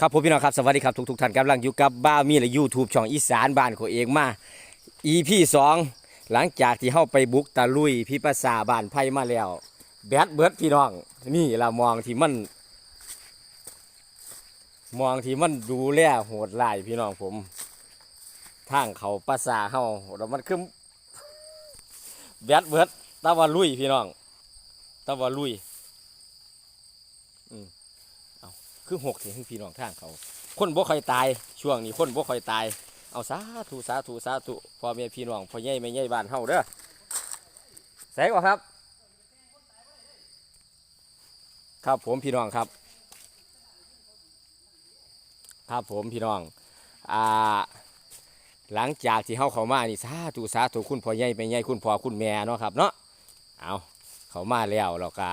ครับผมพี่น้องครับสวัสดีครับทุกทุกท่านกำลังอยู่กับบ้ามีและยูทูบช่องอีสานบ้านของเองมา EP สองหลังจากที่เข้าไปบุกตะลุยพิภาษาบ้านไพ่มาแล้วแบดเบิร์ดพี่น้อง นี่ละมองที่มัน มองที่มันดูแลโหดลายพี่น้องผมทางเขาภาษาเฮาแล้วมันคือแบดเบิร์ดตะวันลุยพี่น้องตะวันลุย คือหกถึงพี่น้องทางเขา คนบ่ค่อยตายช่วงนี้คนบ่ค่อยตาย เอาสาธุสาธุสาธุพ่อแม่พี่น้องพ่อใหญ่แม่ใหญ่บ้านเฮาเด้อใส่ก่ครับ ครับผมพี่น้องครับ ครับผมพี่น้องอ่าหลังจากที่เฮาเข้ามานี่สาธุสาธุคุณพ่อใหญ่แม่ใหญ่คุณพ่อคุณแม่เนาะครับเนาะเอาเข้ามาแล้วเราก็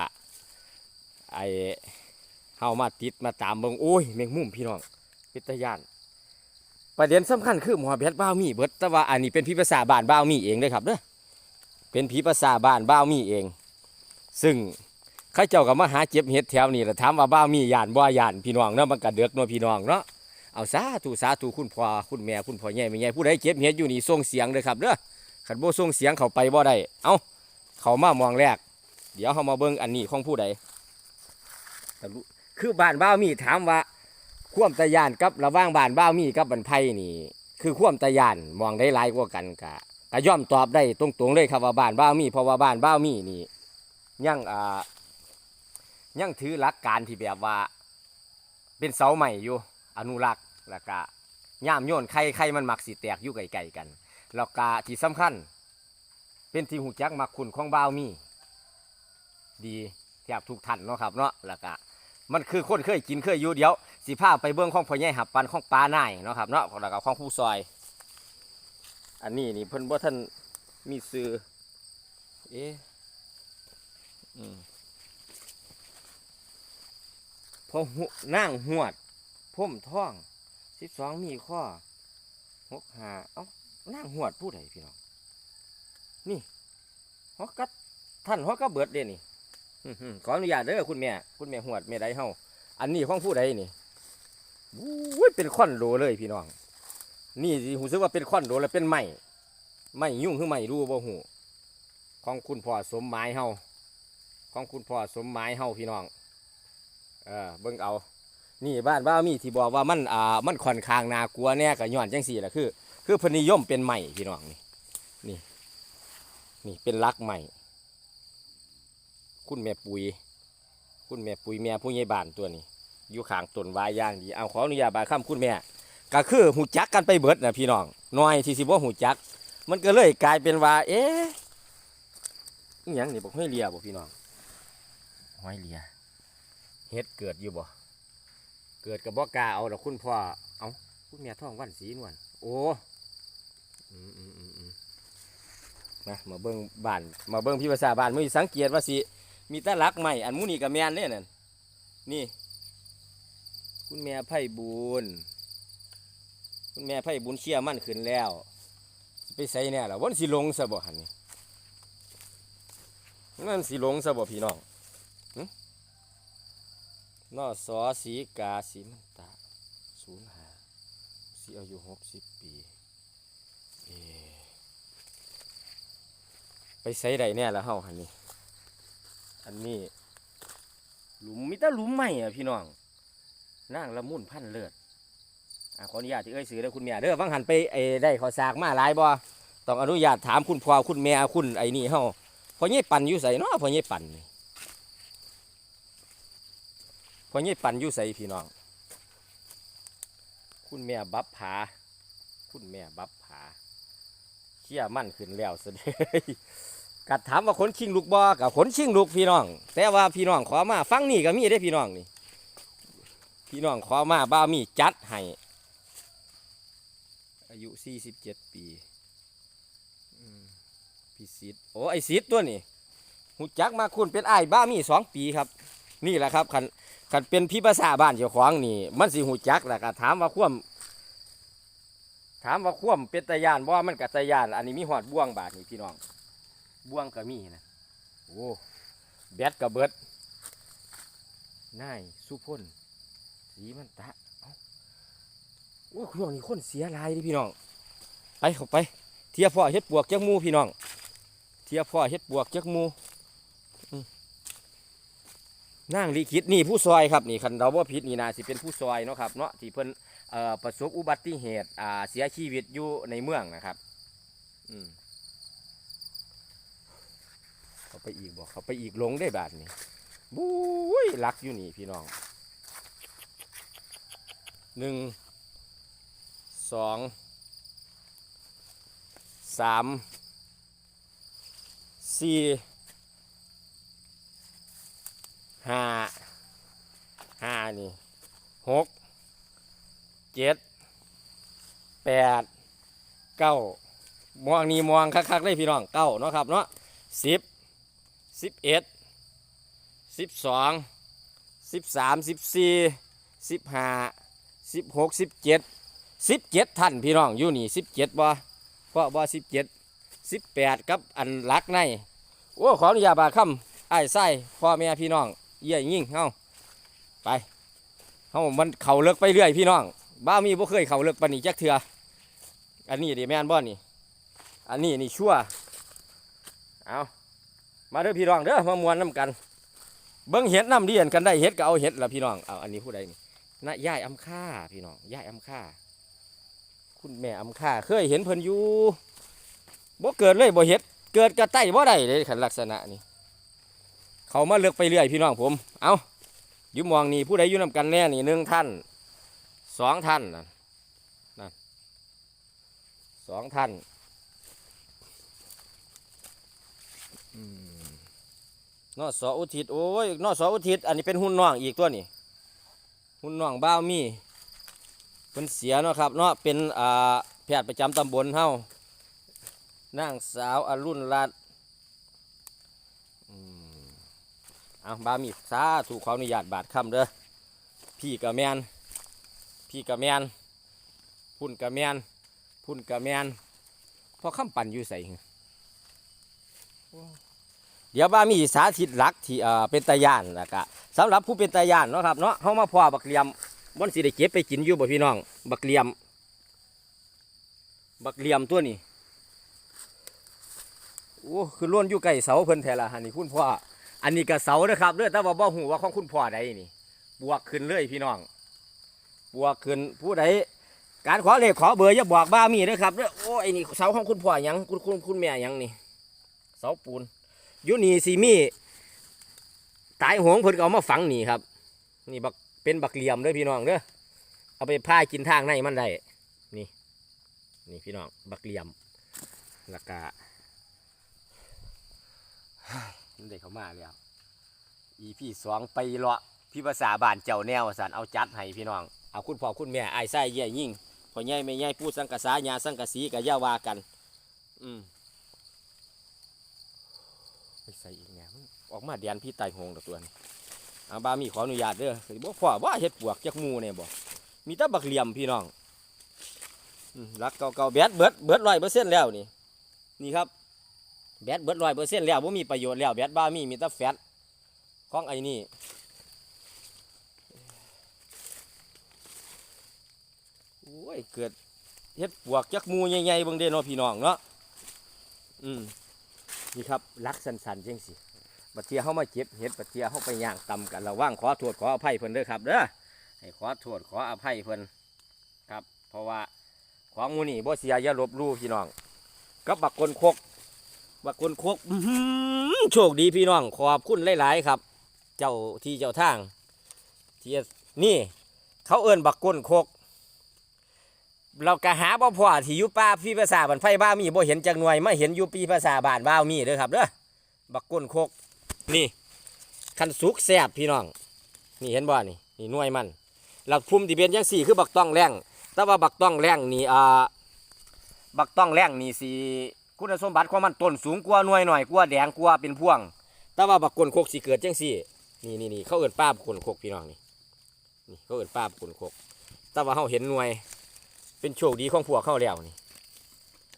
ไอ เฮามาติดมาตามเบิ่งโอ้ยแมงมุมพี่น้องพิตยาน ประเด็นสำคัญคือหมอแบดบ้าวมีเบิดแต่ว่าอันนี้เป็นผีภาษาบ้านบ้าวมีเองเลยครับเด้อเป็นผีภาษาบ้านบ้าวมีเอง ซึ่งข้าเจ้าก็มาหาเจ็บเห็ดแถวนี้แหละถามว่าบ้าวมีหยานบ่ย่านพี่น้องเนาะมันก็เดือกเนาะพี่น้องเนาะเอาสาธุสาธุคุณพ่อคุณแม่คุณพ่อใหญ่แม่ใหญ่ผู้ใดเจ็บเห็ดอยู่นี่ส่งเสียงเลยครับเด้อขันบ่ส่งเสียงเขาไปบ่ได้เอาเขามามองแรก เดี๋ยวเฮามาเบิ่งอันนี้ของผู้ใด คือบ้านบ้าวมีถามว่าข่วมตะยานกับระหว่างบ้านบ้าวมีกับบันไพนี่ คือข่วมตะยานมองได้หลายกว่ากันกะก็ย่อมตอบได้ตรงๆเลยครับว่าบ้านบ้าวมีเพราะว่าบ้านบ้าวมีนี่ยังอ่ายังถือหลักการที่แบบว่า เป็นเสาใหม่อยู่ อนุรักษ์แล้วก็ย่ามโยนไข่ไข่มันมักสิแตกอยู่ไกลๆกันแล้วก็ที่สำคัญ เป็นที่หูจักมักคุณของบ้าวมี ดีแทบทุกท่านเนาะครับเนาะแล้วก็ มันคือคนเคยกินเคยอยู่เดี๋ยวสิพาไปเบื้องข้องพ่อใหญ่หับปันข้องปลาหน่ายเนาะครับเนาะแล้วก็ของผู้ซอย อันนี้นี่เพิ่นบ่ท่านมีซื้อเอ๊ะอืมพอหุนั่งหวดพ่มท้องสิบสองมีข้อหกหาเอ้านั่งหวดผู้ใดพี่น้องนี่ฮอกกัดท่านฮอกกัเบิดเด้นี่ ขออนุญาตเด้อคุณแม่ คุณแม่หวดแม่ใดเฮาอันนี้ของผู้ใดนี่อุ้ยเป็นคอนโดเลยพี่น้อง นี่สิหูซึกว่าเป็นคอนโดแล้วเป็นไม้ไม้ยุ่งคือไม้รู้บ่หูของคุณพ่อสมหมายเฮาของคุณพ่อสมหมายเฮาพี่น้อง เออเบิ่งเอา นี่บ้านบ้ามีที่บอกว่ามันอ่ามันค่อนข้างนากลัวแน่ก็ย้อนจังสี่แหละคือ คือพนนิยมเป็นไม้พี่น้องนี่นี่ นี่เป็นลักไม้ คุณแม่ปุ๋ย คุณแม่ปุ๋ยแม่ผู้ใหญ่บ้านตัวนี้อยู่ข้างต้นวายย่างดีเอาขออนุญาตบายคำคุณแม่ก็คือหูจักกันไปเบิดนะพี่น้องน้อยที่สิบ่หูจัก มันก็เลยกลายเป็นว่า เอ๊ะอหยังนี่บอกห้อยเลียบ่พี่น้องห้อยเลียเฮ็ดเกิดอยู่บ่เกิดกับบ่กาเอาดอกคุณพ่อเอาคุณแม่ท้องวันสีนวลโอ้อืมอืมอืมอืมมาเบิ่งบ้านมาเบิ่งพี่ภาษาบ้านมือสังเกตว่าสิ มีแตะลักใหม่อันมูนี่กับแมนเนี่ยนั่นนี่ คุณแม่ไผ่บุญคุณแม่ไผ่บุญเชี่ยมั่นขึ้นแล้ว ไปใส่เนี่ยล่ะวันสิลงซะบ่หันนี่นั่นสิลงซะบ่พี่น้องนอสอสีกาสีมันตาศูนย์หาสิอายุหกสิบปีเอ๊ะไปใส่ใดเนี่ยละเฮาหันนี่ อันนี้ หลุมมิตรหลุมใหม่อะพี่น้องนางละมุนพันเลือดอะขออนุญาตที่เอ้ยซื้อเด้อคุณแม่เด้อวังหันไปไอ้ได้ขอสากมาหลายบ่ต้องอนุญาตถามคุณพ่อคุณแม่คุณไอ้นี่เฮาพ่อใหญ่ปั่นอยู่ใส่เนาะพ่อใหญ่ปั่นพ่อใหญ่ปั่นอยู่ใส่พี่น้อง คุณแม่บับผา คุณแม่บับผาเชี่ยมั่นขึ้นแล้วเสยเด็จ กัดถามว่าขนชิงลูกบ่กับขนชิงลูกพี่น้อง แต่ว่าพี่น้องขอมาฟังนี่ก็มีได้พี่น้องนี่ พี่น้องขอมาบ้ามีจัดให้อายุ47ปีอืมพี่สิทธิ์โอ้ไอสิทธิ์ตัวนี่หูจักมาคุณเป็นไอ้บ้ามีสองปีครับ นี่แหละครับคันคันเป็นพี่ภาษาบ้านเจ้าของนี่ มันสิหูจักแหละก็ถามว่าคว่ำถามว่าคว่ำเป็นตะยานบ่ามันกับตะยาน อันนี้มีหอดบ่วงบาทนี่พี่น้อง บ่วงก็มีนะโอ้แบดกับเบิดนายสุพลสีมันตะเอ้าโอ้ยช่วงนี้คนเสียหลายเดิพี่น้อง ไปเข้าไป เทียพ่อเฮ็ดปวกจักหมูพี่น้อง เทียพ่อเฮ็ดปวกจักหมูอืมนางลีคิดนี่ผู้ซอยครับนี่คันเราว่าผิดนี่นาสิเป็นผู้ซอยเนาะครับเนาะที่เพิ่นเอ่อประสบอุบัติเหตุอ่าเสียชีวิตอยู่ในเมืองนะครับ อืมเขา ไปอีกบอกเขาไปอีกลงได้บาทนี่บุ้ยรักอยู่นี่พี่น้องหนึ่งสองสามสี่ห้าห้านี่หกเจ็ดแปดเก้ามองนี่มองคักๆเลยพี่น้องเก้าเนาะครับเนาะสิบ สิบเอ็ดสิบสองสิบสามสิบสี่สิบห้าสิบหกสิบเจ็ดสิบเจ็ดท่านพี่น้องอยู่นี่สิบเจ็ดบ่เพราะบ่สิบเจ็ดสิบแปดกับอันลักในโอ้ขออนุญาตบาดคำไอ้ไส้พ่อแม่พี่น้องเยี่ยยิ่งเฮาไปเฮามันเข่าเลิกไปเรื่อยพี่น้องบ้ามีบ่เคยเข่าเลิกปานนี้จักเถื่ออันนี้ดิแม่นบ่นี่อันนี้นี่ชั่วเอา มาเด้อพี่น้องเด้อมามวนน้ำกัน เบิ้งเห็ดน้ำเดียนกันได้เห็ดก็เอาเห็ดละพี่น้องเอาอันนี้ผู้ใดนี่นะย่ายอำค่าพี่น้องย่ายอำค่า คุณแม่อำค่าเคยเห็นเพิ่นอยู่บ่เกิดเลยบ่เห็ดเกิดกระไตบ่ได้เลยขันลักษณะนี้เขามาเลือกไปเรื่อยพี่น้องผม เอายู่มองนี่ผู้ใดอยู่นำกันแน่นี่หนึ่งท่านสองท่านนั่นสองท่านอืม นอสออุทิศโอ้ยนอสออุทิศอันนี้เป็นหุ่นน้องอีกตัวนี่หุ่นน้องบ้าวมีเป็นเสียเนาะครับเนาะเป็นอ่าแพทย์ประจำตำบลเฮานางสาวอรุณรัตน์อืมเอาบ้ามีสาถูกขออนุญาตบาดคำเด้อพี่กะแมนพี่กะแมนพุ่นกะแมนพุ่นกะแมนพอคำปั่นอยู่ใส่ เดี๋ยวบ้ามีสาธิตหลักที่เอ่อเป็นตาย่านแล้วก็สำหรับผู้เป็นตาย่านเนาะครับเนาะเฮามาพ่อบักเหลี่ยมมันสิได้เก็บไปกินอยู่บ่พี่น้อง บักเหลี่ยม บักเหลี่ยมตัวนี้โอ้คือล้วนอยู่ใกล้เสาเพิ่นแท้ละหันนี่คุณพ่ออันนี้ก็เสาเด้อครับเด้อแต่ว่าบ่ฮู้ว่าของคุณพ่อใดนี่ บวกขึ้นเลยพี่น้อง บวกขึ้นผู้ใดการขอเลขขอเบอร์อย่าบอกบ้ามีเด้อครับเด้อโอ้ไอ้นี่เสาของคุณพ่อหยังคุณคุณคุณแม่หยังนี่ เสาปูน ยูนี่สีมีตายหงเพิ่นก็เอามาฝังนี่ครับ นี่บักเป็นบักเหลี่ยมเด้อพี่น้องเด้อเอาไปพายกินทางในมันได้นี่นี่พี่น้องบักเหลี่ยมล้วก็มันได้เข้ามาแล้วอีพี่สองไปเลาะพี่ภาษาบ้านเจ้าแนวสันเอาจัดให้พี่น้องเอาคุณพ่อคุณแม่ไอ้ายไส้เยี่ยยิ่งพ่อใหญ่แม่ใหญ่พูดสังกะสาญาสังกะสีกับย่าวากัน อืม ไปใส่อีกแหนมออกมาเดียนพี่ไต่หงตัวนี้อาบามีขออนุญาตเด้อสิบ่พ่อว่าเฮ็ดปวกจักมูเนี่ยบ่มีต่บักเหลี่ยมพี่น้องรักเก่าๆแบดเบิดเบิดร้อยเปอร์เซ็นต์แล้วนี่นี่ครับแบดเบิดร้อยเปอร์เซ็นต์แล้วบ่ามีประโยชน์แล้วแบดบ้ามีมีต่แฟตของไอ้นี่โอ้ยเกิดเฮ็ดปวกจักมูใหญ่ๆบิ่งเด้เนาะพี่น้องเนาะอืม นี่ครับลักสันสันๆจังสิบัดเทียเข้ามาเก็บเห็ดบัดเทียเข้าไปย่างตำกันระว่างขอโทษขออภัยเพิ่นเด้อครับเด้อให้ขอโทษขออภัยเพิ่นครับ เพราะว่าของมูนี่บ่เสียอย่าลบลู่พี่น้องกับบักกลคกบักกลคกโชคดีพี่น้องขอบคุณหลายๆครับ เจ้าที่เจ้าทางที่นี่เขาเอิ้นบักกลคก เราก็หาบ่พอที่อยู่ป่าพี่ภาษาบ้านไฟบ้ามีบ่เห็นจักหน่วยมาเห็นอยู่ปีภาษาบ้านบ้ามีเด้อครับเด้อบักก้นโคกนี่คันสุกแซ่บพี่น้อง นี่เห็นบ่นี่นี่หน่วยมันหลักภูมิที่เป็นจังสี่คือบักต้องแรงแต่ว่าบักต้องแรงนี่อ่าบักต้องแรงนี่สิคุณสมบัติของมันต้นสูงกว่าหน่วยหน่อยกว่าแดงกว่าเป็นพ่วง แต่ว่าบักก้นโคกสิเกิดจังสี่นี่นี่นี่เขาเอิ้นป้าบักก้นโคกพี่น้องนี่นี่เขาเอิ้นป้าบักก้นโคกแต่ว่าเขาเห็นหน่วย เป็นโชคดีของพวกเข้าแล้วนี่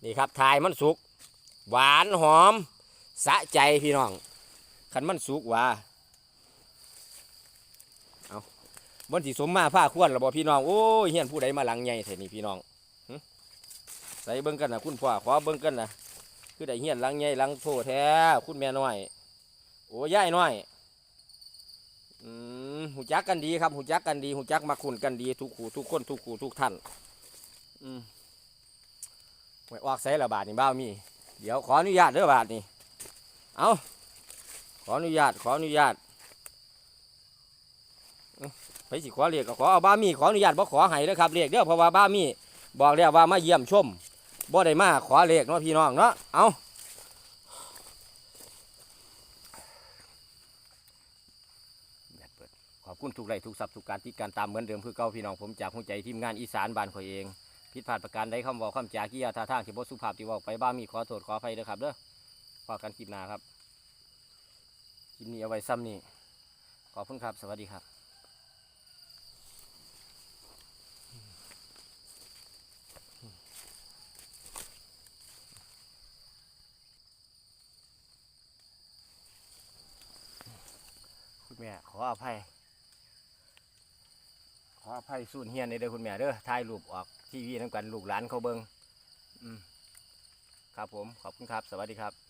นี่ครับทายมันสุก หวานหอม สะใจพี่น้องขันมันสุกว่าเอาบนสีสมมาผ้าควรระบอพี่น้องโอ้ยเฮียนผู้ใดมาหลังใหญ่เถนี่พี่น้องใส่เบิ้งกันนะคุณพ่อขอเบิ้งกันนะคือได้เฮียนหลังใหญ่หลังโถแท้คุณแม่น้อย โอ้ย่ายน้อยอืมหูจักกันดีครับหูจักกันดีหูจักมาคุณกันดีทุกขู่ทุกคนทุกขู่ทุกท่าน อืมไว้ออกใส่ละบาทนี่บ้ามี เดี๋ยวขออนุญาตเด้อบาทนี่เอาขออนุญาตขออนุญาตไปสิขอเรียกก็ขอเอาบ้ามีขออนุญาตบ่ขอให้เด้อครับเรียกเด้อเพราะว่าบ้ามี บอกแล้วว่ามาเยี่ยมชมบ่ได้มาขอเรียกเนาะพี่น้องเนาะเอาขอบคุณทุกไลทุกสับทุกการที่การตามเหมือนเดิมคือเก่าพี่น้องผมจากหัวใจทีมงานอีสานบ้านข่อยเอง ผิดพลาดประการใดคำบอกคำจากิยาท่าทางที่บ่สุภาพที่เว่าไปบ้ามีขอโทษขออภัยเด้อครับเด้อพอกันคลิปหน้าครับคลิปนี้เอาไว้ซ้ำนี่ขอบคุณครับ สวัสดีครับคุณแม่ขออภัย ขออภัยสูญเฮียนในเด้อคุณแม่เด้อถ่ายรูปออกทีวีน้ำกันลูกหลานเขาเบิงอืมครับผมขอบคุณครับ สวัสดีครับ